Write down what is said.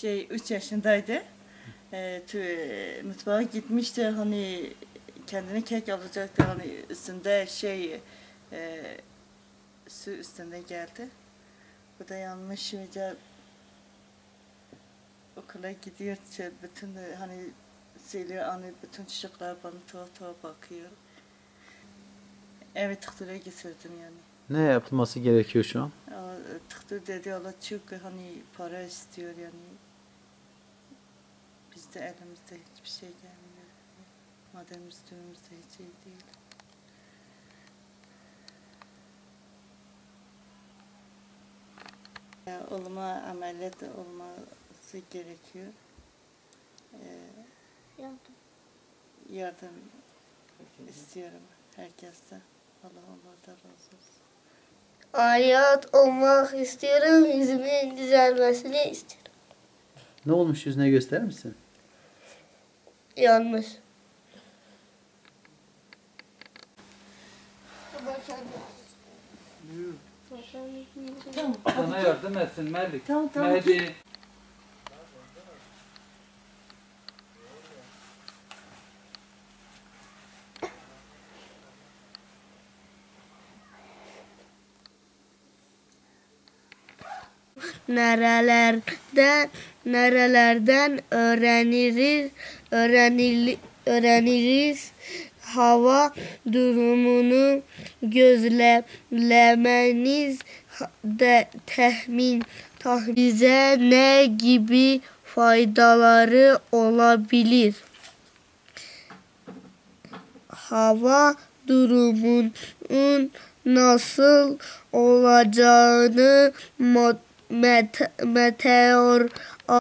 şey 3 yaşındaydı. E, tü- mutfağa gitmişti hani kendine kek alacaktı hani üstünde şey e, su üstünde geldi. Bu da yanlış ve okula gidiyor şey, bütün hani söylüyor hani bütün çocuklar bana tuhaf tuhaf bakıyor. Evet doktora getirdim yani. Ne yapılması gerekiyor şu an? Doktor dedi Allah çok hani para istiyor yani. Bizde elimizde hiçbir şey gelmiyor. Madem üstümüzde hiç iyi değil. Olma ameliyat olması gerekiyor. Ee, yardım istiyorum herkesten. Allah onlardan razı olsun. Ameliyat olmak istiyorum. Yüzümün düzelmesini istiyorum. Ne olmuş yüzüne gösterir misin? Yanlış. Sana yardım etsin Melik. Tamam, tamam. Mehdi. Nerelerden nerelerden öğreniriz öğrenili, öğreniriz hava durumunu gözlemlemeniz de tahmin tahmin bize ne gibi faydaları olabilir? hava durumunun nasıl olacağını math math है और, और